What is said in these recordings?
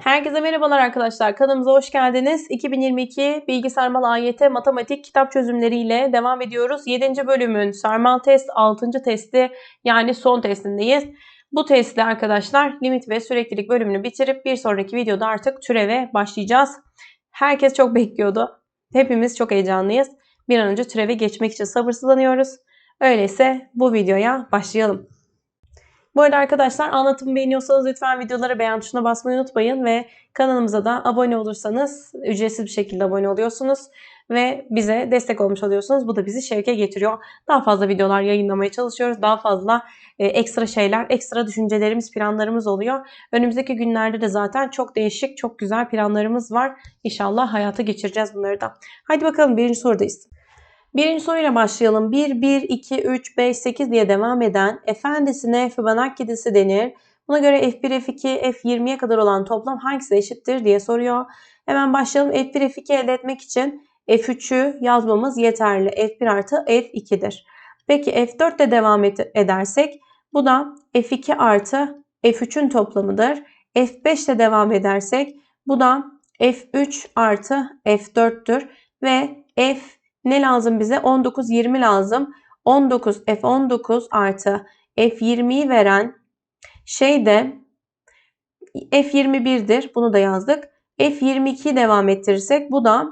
Herkese merhabalar arkadaşlar. Kanalımıza hoş geldiniz. 2022 Bilgi Sarmal AYT Matematik kitap çözümleriyle devam ediyoruz. 7. bölümün sarmal test 6. testi yani son testindeyiz. Bu testle arkadaşlar limit ve süreklilik bölümünü bitirip bir sonraki videoda artık türeve başlayacağız. Herkes çok bekliyordu. Hepimiz çok heyecanlıyız. Bir an önce türeve geçmek için sabırsızlanıyoruz. Öyleyse bu videoya başlayalım. Bu arada arkadaşlar anlatımı beğeniyorsanız lütfen videolara beğen tuşuna basmayı unutmayın ve kanalımıza da abone olursanız ücretsiz bir şekilde abone oluyorsunuz ve bize destek olmuş oluyorsunuz. Bu da bizi şevke getiriyor. Daha fazla videolar yayınlamaya çalışıyoruz. Daha fazla e, ekstra şeyler, ekstra düşüncelerimiz, planlarımız oluyor. Önümüzdeki günlerde de zaten çok değişik, çok güzel planlarımız var. İnşallah hayata geçireceğiz bunları da. Hadi bakalım birinci sorudayız. Birinci soruyla başlayalım. 1, 1, 2, 3, 5, 8 diye devam eden efendisine Fibonacci'si denir. Buna göre F1, F2, F20'ye kadar olan toplam hangisi eşittir diye soruyor. Hemen başlayalım. F1, F2 elde etmek için F3'ü yazmamız yeterli. F1 artı F2'dir. Peki F4 de devam edersek bu da F2 artı F3'ün toplamıdır. F5 de devam edersek bu da F3 artı F4'tür ve F ne lazım bize? 19, 20 lazım. 19, F19 artı F20'yi veren şey de F21'dir. Bunu da yazdık. F22'yi devam ettirirsek bu da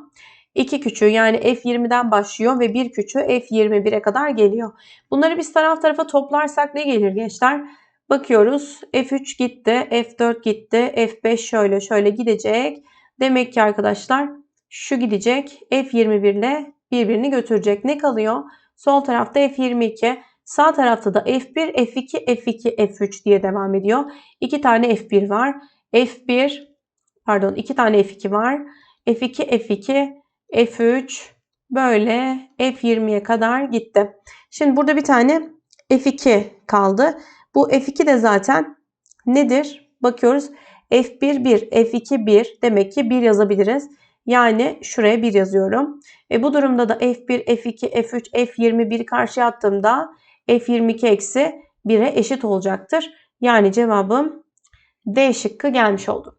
2 küçüğü yani F20'den başlıyor ve 1 küçüğü F21'e kadar geliyor. Bunları biz taraf tarafa toplarsak ne gelir gençler? Bakıyoruz F3 gitti, F4 gitti, F5 şöyle şöyle gidecek. Demek ki arkadaşlar şu gidecek F21 ile birbirini götürecek. Ne kalıyor? Sol tarafta F22, sağ tarafta da F1, F2, F2, F3 diye devam ediyor. İki tane F1 var. F1, pardon iki tane F2 var. F2, F2, F3 böyle F20'ye kadar gitti. Şimdi burada bir tane F2 kaldı. Bu F2 de zaten nedir? Bakıyoruz. F1 1, F2 1 demek ki 1 yazabiliriz. Yani şuraya 1 yazıyorum. E bu durumda da F1, F2, F3, F21 karşıya attığımda F22 eksi 1'e eşit olacaktır. Yani cevabım D şıkkı gelmiş oldu.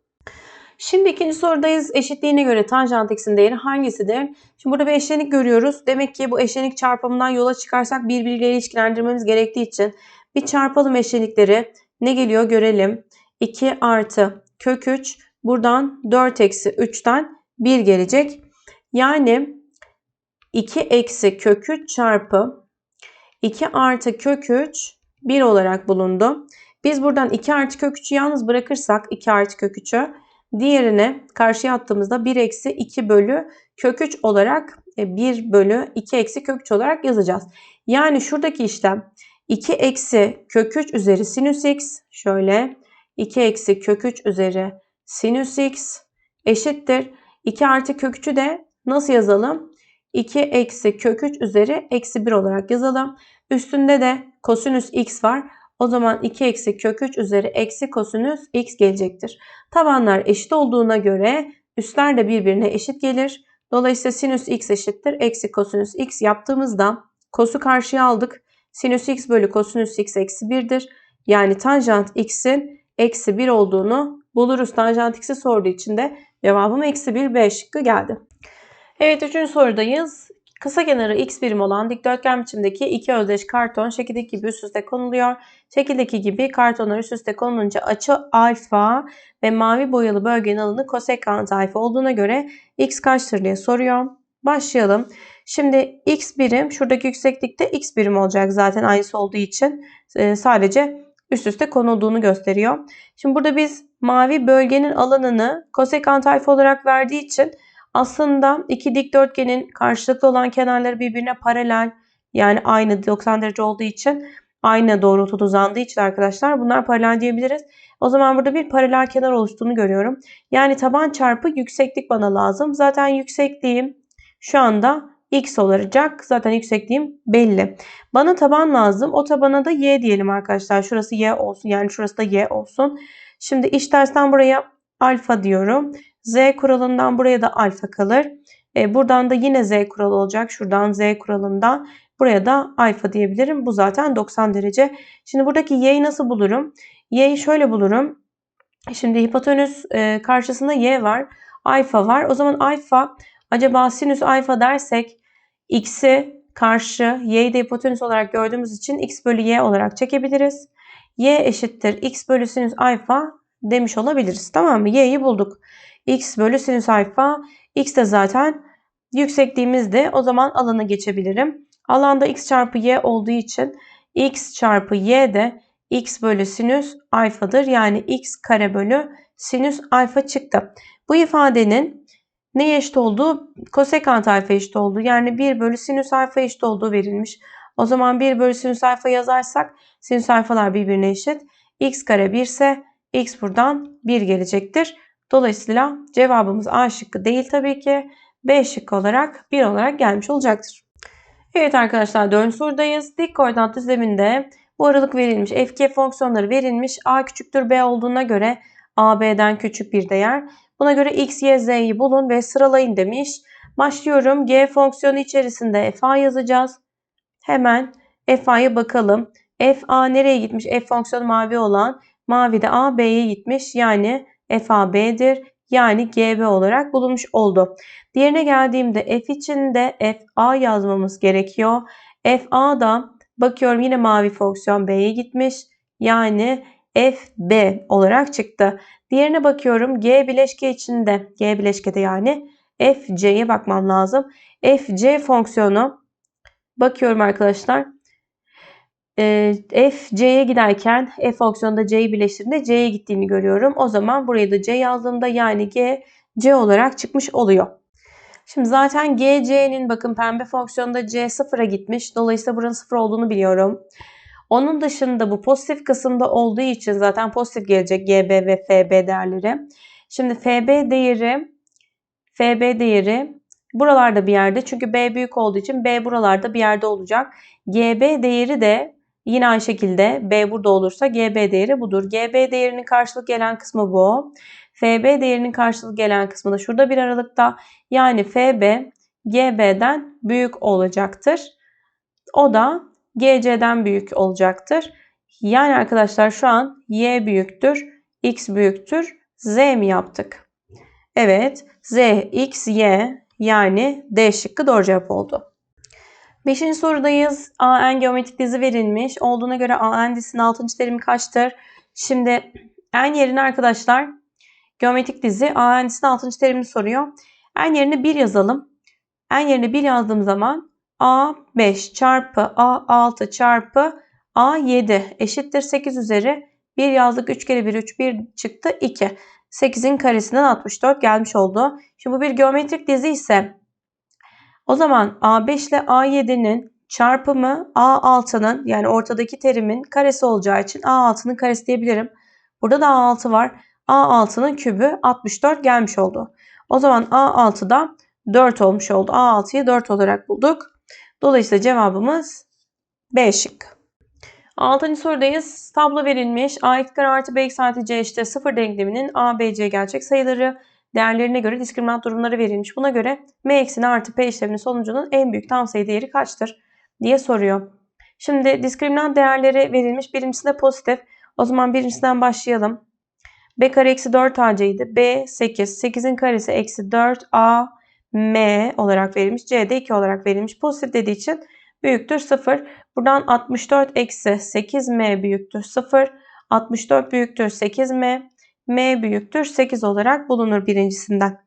Şimdi ikinci sorudayız. Eşitliğine göre tanjant x'in değeri hangisidir? Şimdi burada bir eşlenik görüyoruz. Demek ki bu eşlenik çarpımından yola çıkarsak birbiriyle ilişkilendirmemiz gerektiği için bir çarpalım eşlenikleri. Ne geliyor görelim. 2 artı kök 3 buradan 4 eksi 3'ten 1 gelecek. Yani 2 eksi kök 3 çarpı 2 artı kök 3 1 olarak bulundu. Biz buradan 2 artı kök 3'ü yalnız bırakırsak 2 artı kök 3'ü diğerine karşıya attığımızda 1 eksi 2 bölü kök 3 olarak 1 e, bölü 2 eksi kök 3 olarak yazacağız. Yani şuradaki işlem 2 eksi kök 3 üzeri sinüs x şöyle 2 eksi kök 3 üzeri sinüs x eşittir. 2 artı kök 3'ü de nasıl yazalım? 2 eksi kök 3 üzeri eksi 1 olarak yazalım. Üstünde de kosinüs x var. O zaman 2 eksi kök 3 üzeri eksi kosinüs x gelecektir. Tabanlar eşit olduğuna göre üstler de birbirine eşit gelir. Dolayısıyla sinüs x eşittir. Eksi kosinüs x yaptığımızda kosu karşıya aldık. Sinüs x bölü kosinüs x eksi 1'dir. Yani tanjant x'in eksi 1 olduğunu buluruz. Tanjant x'i sorduğu için de cevabım eksi 1 B şıkkı geldi. Evet üçüncü sorudayız. Kısa kenarı x birim olan dikdörtgen biçimdeki iki özdeş karton şekildeki gibi üst üste konuluyor. Şekildeki gibi kartonlar üst üste konulunca açı alfa ve mavi boyalı bölgenin alanı kosekant alfa olduğuna göre x kaçtır diye soruyor. Başlayalım. Şimdi x birim şuradaki yükseklikte x birim olacak zaten aynısı olduğu için e, sadece üst üste konulduğunu gösteriyor. Şimdi burada biz mavi bölgenin alanını kosekant alfa olarak verdiği için aslında iki dikdörtgenin karşılıklı olan kenarları birbirine paralel yani aynı 90 derece olduğu için aynı doğrultuda uzandığı için arkadaşlar bunlar paralel diyebiliriz. O zaman burada bir paralel kenar oluştuğunu görüyorum. Yani taban çarpı yükseklik bana lazım. Zaten yüksekliğim şu anda x olacak. Zaten yüksekliğim belli. Bana taban lazım. O tabana da y diyelim arkadaşlar. Şurası y olsun. Yani şurası da y olsun. Şimdi iç tersten buraya alfa diyorum. Z kuralından buraya da alfa kalır. E, buradan da yine Z kuralı olacak. Şuradan Z kuralından Buraya da alfa diyebilirim. Bu zaten 90 derece. Şimdi buradaki y'yi nasıl bulurum? Y'yi şöyle bulurum. Şimdi hipotenüs e, karşısında y var. Alfa var. O zaman alfa acaba sinüs alfa dersek x'i karşı y'yi de hipotenüs olarak gördüğümüz için x bölü y olarak çekebiliriz. Y eşittir x bölü sinüs alfa demiş olabiliriz. Tamam mı? y'yi bulduk. x bölü sinüs alfa. x de zaten yüksekliğimizde. O zaman alanı geçebilirim. Alanda x çarpı y olduğu için x çarpı y de x bölü sinüs alfadır. Yani x kare bölü sinüs alfa çıktı. Bu ifadenin neye eşit olduğu kosekant alfa eşit olduğu yani 1 bölü sinüs alfa eşit olduğu verilmiş. O zaman 1 bölü sinüs alfa yazarsak sinüs alfalar birbirine eşit. x kare 1 ise x buradan 1 gelecektir. Dolayısıyla cevabımız A şıkkı değil tabii ki. B şıkkı olarak 1 olarak gelmiş olacaktır. Evet arkadaşlar 4. sorudayız. Dik koordinat düzleminde bu aralık verilmiş. F, fonksiyonları verilmiş. A küçüktür B olduğuna göre A, B'den küçük bir değer. Buna göre X, Y, Z'yi bulun ve sıralayın demiş. Başlıyorum. G fonksiyonu içerisinde FA yazacağız. Hemen FA'ya bakalım. FA nereye gitmiş? F fonksiyonu mavi olan. Mavi de A, B'ye gitmiş. Yani FA B'dir. Yani GB olarak bulunmuş oldu. Diğerine geldiğimde F için de FA yazmamız gerekiyor. FA da bakıyorum yine mavi fonksiyon B'ye gitmiş. Yani FB olarak çıktı. Diğerine bakıyorum G bileşke içinde G bileşkede yani FC'ye bakmam lazım. FC fonksiyonu bakıyorum arkadaşlar. F C'ye giderken F fonksiyonunda C'yi birleştirdiğinde C'ye gittiğini görüyorum. O zaman buraya da C yazdığımda yani G C olarak çıkmış oluyor. Şimdi zaten GC'nin bakın pembe fonksiyonda C sıfıra gitmiş. Dolayısıyla buranın sıfır olduğunu biliyorum. Onun dışında bu pozitif kısımda olduğu için zaten pozitif gelecek GB ve FB değerleri. Şimdi FB değeri FB değeri buralarda bir yerde. Çünkü B büyük olduğu için B buralarda bir yerde olacak. GB değeri de yine aynı şekilde B burada olursa GB değeri budur. GB değerinin karşılık gelen kısmı bu. FB değerinin karşılık gelen kısmı da şurada bir aralıkta. Yani FB GB'den büyük olacaktır. O da GC'den büyük olacaktır. Yani arkadaşlar şu an Y büyüktür, X büyüktür, Z mi yaptık? Evet, Z, X, Y yani D şıkkı doğru cevap oldu. Beşinci sorudayız. AN geometrik dizi verilmiş. Olduğuna göre AN dizisinin 6. terimi kaçtır? Şimdi n yerine arkadaşlar geometrik dizi AN dizisinin 6. terimini soruyor. n yerine 1 yazalım. n yerine 1 yazdığım zaman A5 çarpı A6 çarpı A7 eşittir 8 üzeri 1 yazdık 3 kere 1 3 1 çıktı 2. 8'in karesinden 64 gelmiş oldu. Şimdi bu bir geometrik dizi ise o zaman A5 ile A7'nin çarpımı A6'nın yani ortadaki terimin karesi olacağı için A6'nın karesi diyebilirim. Burada da A6 var. A6'nın kübü 64 gelmiş oldu. O zaman A6'da 4 olmuş oldu. A6'yı 4 olarak bulduk. Dolayısıyla cevabımız B şık. Altıncı sorudayız. Tablo verilmiş. A x kare artı B x artı C eşittir 0 denkleminin A, B, C gerçek sayıları değerlerine göre diskriminant durumları verilmiş. Buna göre M eksini artı P işleminin sonucunun en büyük tam sayı değeri kaçtır diye soruyor. Şimdi diskriminant değerleri verilmiş. Birincisinde pozitif. O zaman birincisinden başlayalım. B kare eksi 4 AC'ydi. B 8. 8'in karesi eksi 4 A M olarak verilmiş. C de 2 olarak verilmiş. Pozitif dediği için büyüktür 0. Buradan 64 eksi 8M büyüktür 0. 64 büyüktür 8M. M büyüktür 8 olarak bulunur birincisinden.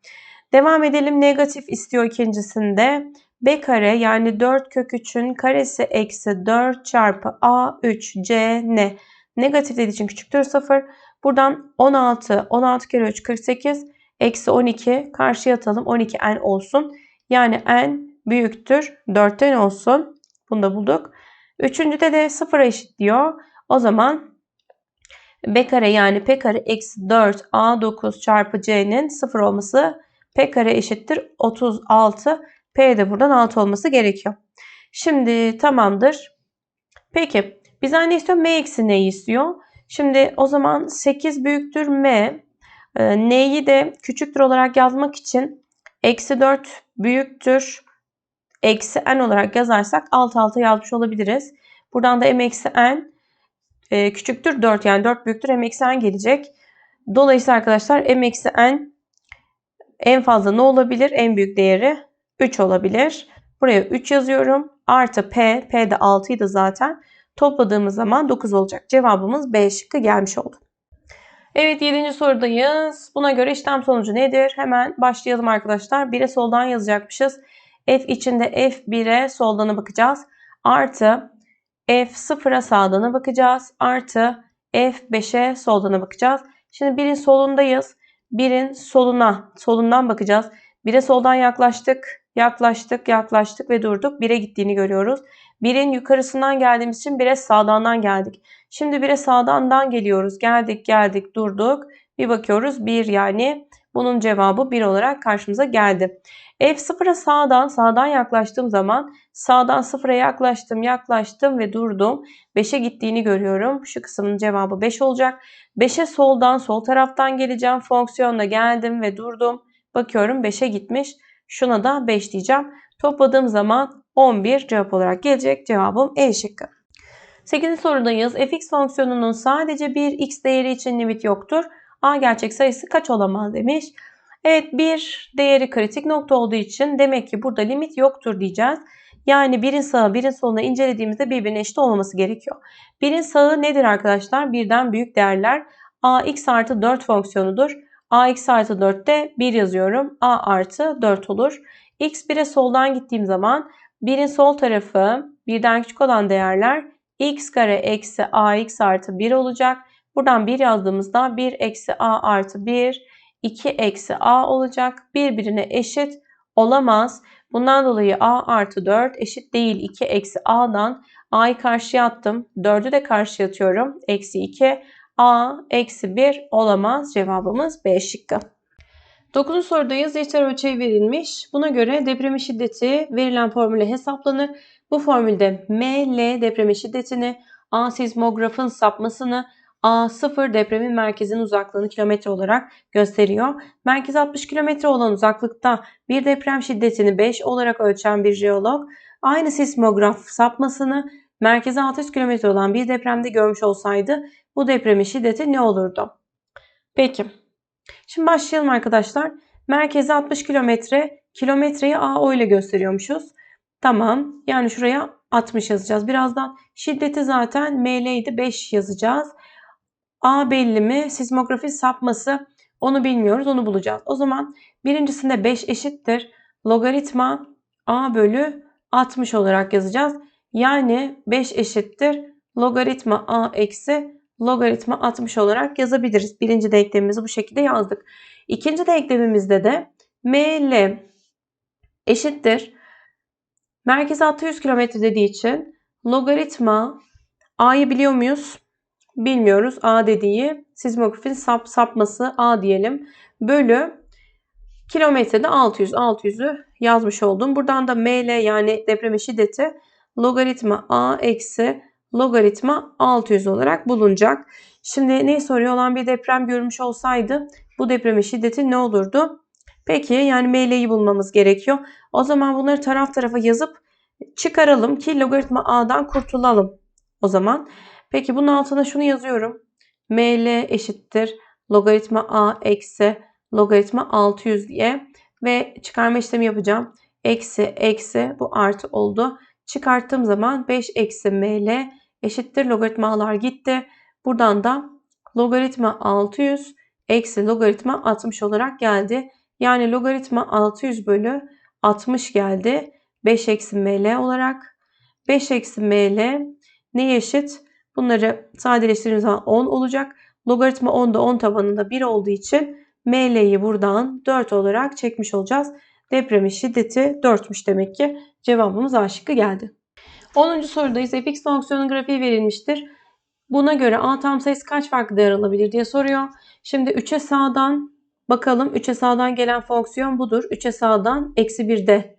Devam edelim. Negatif istiyor ikincisinde. B kare yani 4 kök 3'ün karesi eksi 4 çarpı A 3 C N. Negatif dediği için küçüktür 0. Buradan 16, 16 kere 3 48. Eksi 12 karşıya atalım. 12 n olsun. Yani n büyüktür 4'ten olsun. Bunu da bulduk. Üçüncüde de 0'a eşit diyor. O zaman b kare yani p kare eksi 4 a9 çarpı c'nin 0 olması p kare eşittir 36. p de buradan 6 olması gerekiyor. Şimdi tamamdır. Peki bizden ne istiyor? m eksi neyi istiyor? Şimdi o zaman 8 büyüktür m. Ee, n'yi de küçüktür olarak yazmak için eksi 4 büyüktür eksi n olarak yazarsak alt alta yazmış olabiliriz. Buradan da m eksi n e, küçüktür 4 yani 4 büyüktür m eksi n gelecek. Dolayısıyla arkadaşlar m eksi n en fazla ne olabilir? En büyük değeri 3 olabilir. Buraya 3 yazıyorum. Artı p, p de 6'ydı zaten. Topladığımız zaman 9 olacak. Cevabımız B şıkkı gelmiş oldu. Evet 7. sorudayız. Buna göre işlem sonucu nedir? Hemen başlayalım arkadaşlar. 1'e soldan yazacakmışız. F içinde F1'e soldan'a bakacağız. Artı F0'a sağdan'a bakacağız. Artı F5'e soldan'a bakacağız. Şimdi 1'in solundayız. 1'in soluna, solundan bakacağız. 1'e soldan yaklaştık, yaklaştık, yaklaştık ve durduk. 1'e gittiğini görüyoruz. 1'in yukarısından geldiğimiz için 1'e sağdandan geldik. Şimdi 1'e sağdandan geliyoruz. Geldik, geldik, durduk. Bir bakıyoruz 1 yani bunun cevabı 1 olarak karşımıza geldi. F0'a sağdan, sağdan yaklaştığım zaman sağdan 0'a yaklaştım, yaklaştım ve durdum. 5'e gittiğini görüyorum. Şu kısmın cevabı 5 olacak. 5'e soldan, sol taraftan geleceğim. Fonksiyonla geldim ve durdum. Bakıyorum 5'e gitmiş. Şuna da 5 diyeceğim. Topladığım zaman 11 cevap olarak gelecek. Cevabım E şıkkı. 8. sorudayız. fx fonksiyonunun sadece bir x değeri için limit yoktur. A gerçek sayısı kaç olamaz demiş. Evet bir değeri kritik nokta olduğu için demek ki burada limit yoktur diyeceğiz. Yani birin sağı birin soluna incelediğimizde birbirine eşit olmaması gerekiyor. Birin sağı nedir arkadaşlar? Birden büyük değerler. ax artı 4 fonksiyonudur. ax artı 4 de 1 yazıyorum. a artı 4 olur. x 1'e soldan gittiğim zaman birin sol tarafı birden küçük olan değerler x kare eksi ax artı 1 olacak. Buradan 1 yazdığımızda 1 eksi a artı 1 2 eksi a olacak. Birbirine eşit olamaz. Bundan dolayı a artı 4 eşit değil 2 eksi a'dan. a'yı karşıya attım. 4'ü de karşıya atıyorum. Eksi 2. a eksi 1 olamaz. Cevabımız B şıkkı. 9. sorudayız. Yeter ölçeği verilmiş. Buna göre depremin şiddeti verilen formüle hesaplanır. Bu formülde ML depremin şiddetini, A sismografın sapmasını, A0 depremin merkezinin uzaklığını kilometre olarak gösteriyor. Merkez 60 kilometre olan uzaklıkta bir deprem şiddetini 5 olarak ölçen bir jeolog aynı sismograf sapmasını merkeze 600 kilometre olan bir depremde görmüş olsaydı bu depremin şiddeti ne olurdu? Peki. Şimdi başlayalım arkadaşlar. Merkeze 60 kilometre, kilometreyi AO ile gösteriyormuşuz. Tamam. Yani şuraya 60 yazacağız. Birazdan şiddeti zaten ML'ydi 5 yazacağız. A belli mi? Sismografi sapması onu bilmiyoruz. Onu bulacağız. O zaman birincisinde 5 eşittir. Logaritma A bölü 60 olarak yazacağız. Yani 5 eşittir. Logaritma A eksi logaritma 60 olarak yazabiliriz. Birinci denklemimizi bu şekilde yazdık. İkinci denklemimizde de ML eşittir. Merkez 600 km dediği için logaritma A'yı biliyor muyuz? Bilmiyoruz. A dediği sismografin sap, sapması A diyelim. Bölü kilometrede 600. 600'ü yazmış oldum. Buradan da ML yani depremin şiddeti logaritma A eksi logaritma 600 olarak bulunacak. Şimdi neyi soruyor olan bir deprem görmüş olsaydı bu depremin şiddeti ne olurdu? Peki yani ML'yi bulmamız gerekiyor. O zaman bunları taraf tarafa yazıp çıkaralım ki logaritma A'dan kurtulalım. O zaman Peki bunun altına şunu yazıyorum. ML eşittir logaritma A eksi logaritma 600 diye ve çıkarma işlemi yapacağım. Eksi eksi bu artı oldu. Çıkarttığım zaman 5 eksi ML eşittir logaritma A'lar gitti. Buradan da logaritma 600 eksi logaritma 60 olarak geldi. Yani logaritma 600 bölü 60 geldi. 5 eksi ML olarak. 5 eksi ML ne eşit? Bunları sadeleştirdiğimiz zaman 10 olacak. Logaritma 10 da 10 tabanında 1 olduğu için ML'yi buradan 4 olarak çekmiş olacağız. Depremin şiddeti 4'müş demek ki. Cevabımız A şıkkı geldi. 10. sorudayız. fx fonksiyonun grafiği verilmiştir. Buna göre A tam sayısı kaç farklı değer alabilir diye soruyor. Şimdi 3'e sağdan bakalım. 3'e sağdan gelen fonksiyon budur. 3'e sağdan eksi 1'de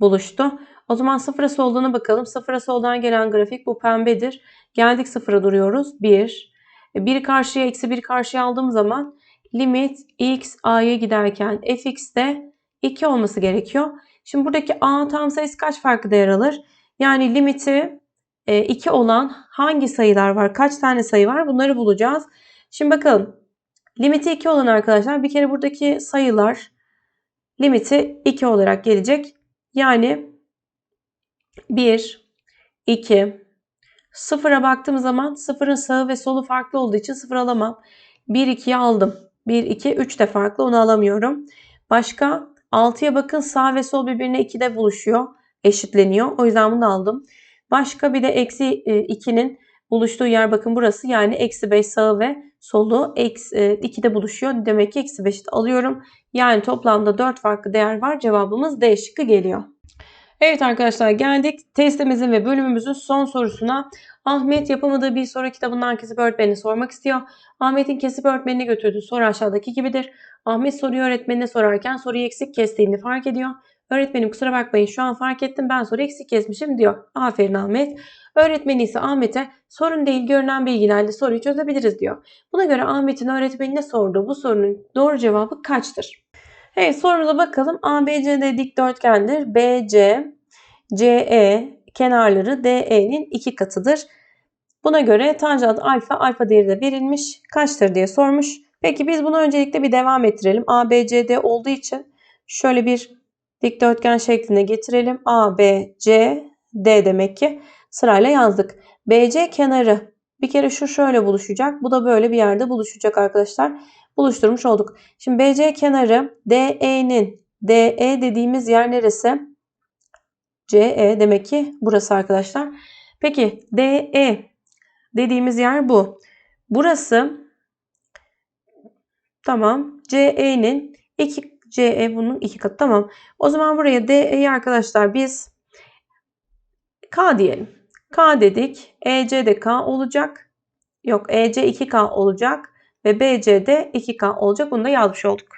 buluştu. O zaman sıfıra solduğuna bakalım. Sıfıra soldan gelen grafik bu pembedir. Geldik sıfıra duruyoruz. 1. 1 e, karşıya eksi 1 karşıya aldığım zaman limit x a'ya giderken fx de 2 olması gerekiyor. Şimdi buradaki A tam sayısı kaç farklı değer alır? Yani limiti 2 e, olan hangi sayılar var? Kaç tane sayı var? Bunları bulacağız. Şimdi bakalım. Limiti 2 olan arkadaşlar bir kere buradaki sayılar limiti 2 olarak gelecek. Yani 1, 2, 0'a baktığım zaman 0'ın sağı ve solu farklı olduğu için 0 alamam. 1, 2'yi aldım. 1, 2, 3 de farklı onu alamıyorum. Başka 6'ya bakın sağ ve sol birbirine 2'de buluşuyor. Eşitleniyor. O yüzden bunu aldım. Başka bir de eksi 2'nin e, buluştuğu yer bakın burası. Yani eksi 5 sağı ve solu eksi 2'de e, buluşuyor. Demek ki eksi 5'i alıyorum. Yani toplamda 4 farklı değer var. Cevabımız D şıkkı geliyor. Evet arkadaşlar geldik testimizin ve bölümümüzün son sorusuna. Ahmet yapamadığı bir soru kitabından kesip öğretmenine sormak istiyor. Ahmet'in kesip öğretmenine götürdüğü soru aşağıdaki gibidir. Ahmet soruyu öğretmenine sorarken soruyu eksik kestiğini fark ediyor. Öğretmenim kusura bakmayın şu an fark ettim ben soru eksik kesmişim diyor. Aferin Ahmet. Öğretmeni ise Ahmet'e sorun değil görünen bilgilerle soruyu çözebiliriz diyor. Buna göre Ahmet'in öğretmenine sorduğu bu sorunun doğru cevabı kaçtır? Evet sorumuza bakalım. ABCD dikdörtgendir. BC, CE kenarları DE'nin iki katıdır. Buna göre tanjant alfa alfa değeri de verilmiş. Kaçtır diye sormuş. Peki biz bunu öncelikle bir devam ettirelim. ABCD olduğu için şöyle bir dikdörtgen şeklinde getirelim. ABC D demek ki sırayla yazdık. BC kenarı bir kere şu şöyle buluşacak. Bu da böyle bir yerde buluşacak arkadaşlar buluşturmuş olduk. Şimdi BC kenarı DE'nin DE dediğimiz yer neresi? CE demek ki burası arkadaşlar. Peki DE dediğimiz yer bu. Burası tamam CE'nin 2 CE bunun iki katı tamam. O zaman buraya DE'yi arkadaşlar biz K diyelim. K dedik. EC de K olacak. Yok EC 2K olacak ve BC'de 2K olacak. Bunu da yazmış olduk.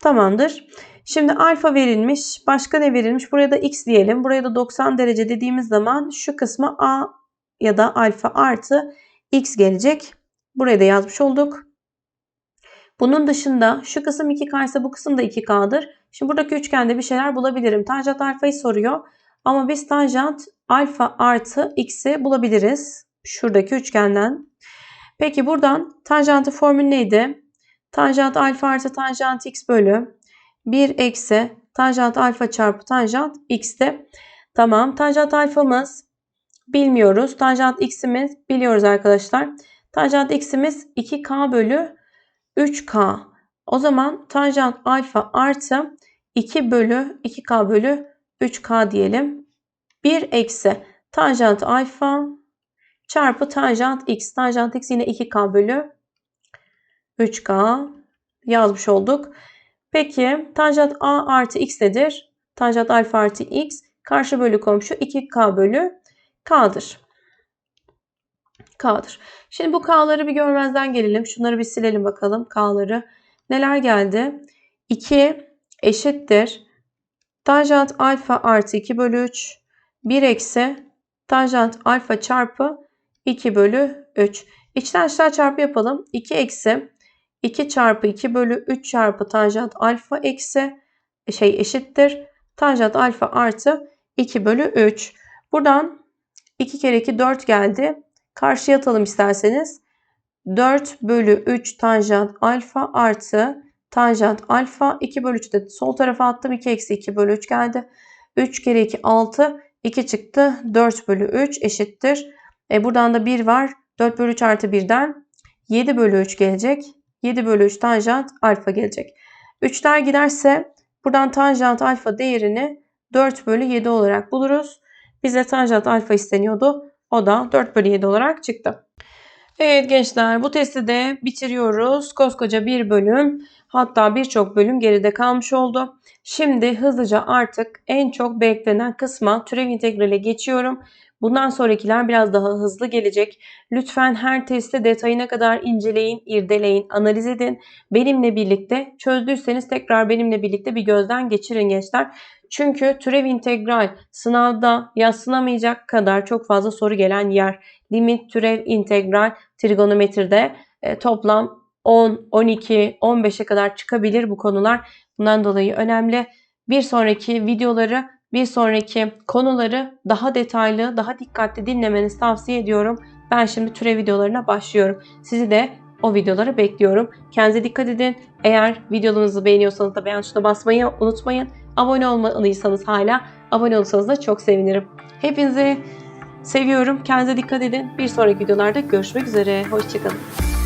Tamamdır. Şimdi alfa verilmiş. Başka ne verilmiş? Buraya da x diyelim. Buraya da 90 derece dediğimiz zaman şu kısma a ya da alfa artı x gelecek. Buraya da yazmış olduk. Bunun dışında şu kısım 2K ise bu kısım da 2K'dır. Şimdi buradaki üçgende bir şeyler bulabilirim. Tanjant alfayı soruyor. Ama biz tanjant alfa artı x'i bulabiliriz. Şuradaki üçgenden. Peki buradan tanjantı formül neydi? Tanjant alfa artı tanjant x bölü 1 eksi tanjant alfa çarpı tanjant x'ti. Tamam. Tanjant alfamız bilmiyoruz. Tanjant x'imiz biliyoruz arkadaşlar. Tanjant x'imiz 2k bölü 3k. O zaman tanjant alfa artı 2 bölü 2k bölü 3k diyelim. 1 eksi tanjant alfa çarpı tanjant x. Tanjant x yine 2k bölü 3k yazmış olduk. Peki tanjant a artı x nedir? Tanjant alfa artı x karşı bölü komşu 2k bölü k'dır. K'dır. Şimdi bu k'ları bir görmezden gelelim. Şunları bir silelim bakalım k'ları. Neler geldi? 2 eşittir. Tanjant alfa artı 2 bölü 3. 1 eksi tanjant alfa çarpı 2 bölü 3. İçten dışlar çarpı yapalım. 2 eksi 2 çarpı 2 bölü 3 çarpı tanjant alfa eksi şey eşittir. Tanjant alfa artı 2 bölü 3. Buradan 2 kere 2 4 geldi. Karşıya atalım isterseniz. 4 bölü 3 tanjant alfa artı tanjant alfa 2 bölü 3 de sol tarafa attım. 2 eksi 2 bölü 3 geldi. 3 kere 2 6 2 çıktı. 4 bölü 3 eşittir. E buradan da 1 var. 4 bölü 3 artı 1'den 7 bölü 3 gelecek. 7 bölü 3 tanjant alfa gelecek. 3'ler giderse buradan tanjant alfa değerini 4 bölü 7 olarak buluruz. Bize tanjant alfa isteniyordu. O da 4 bölü 7 olarak çıktı. Evet gençler bu testi de bitiriyoruz. Koskoca bir bölüm hatta birçok bölüm geride kalmış oldu. Şimdi hızlıca artık en çok beklenen kısma türev integrale geçiyorum. Bundan sonrakiler biraz daha hızlı gelecek. Lütfen her testi detayına kadar inceleyin, irdeleyin, analiz edin. Benimle birlikte çözdüyseniz tekrar benimle birlikte bir gözden geçirin gençler. Çünkü türev integral sınavda yaslamayacak kadar çok fazla soru gelen yer. Limit, türev, integral, trigonometride e, toplam 10, 12, 15'e kadar çıkabilir bu konular. Bundan dolayı önemli. bir sonraki videoları, bir sonraki konuları daha detaylı, daha dikkatli dinlemenizi tavsiye ediyorum. Ben şimdi türev videolarına başlıyorum. Sizi de o videoları bekliyorum. Kendinize dikkat edin. Eğer videolarınızı beğeniyorsanız da beğen tuşuna basmayı unutmayın. Abone olmadıysanız hala abone olursanız da çok sevinirim. Hepinizi seviyorum. Kendinize dikkat edin. Bir sonraki videolarda görüşmek üzere. Hoşçakalın.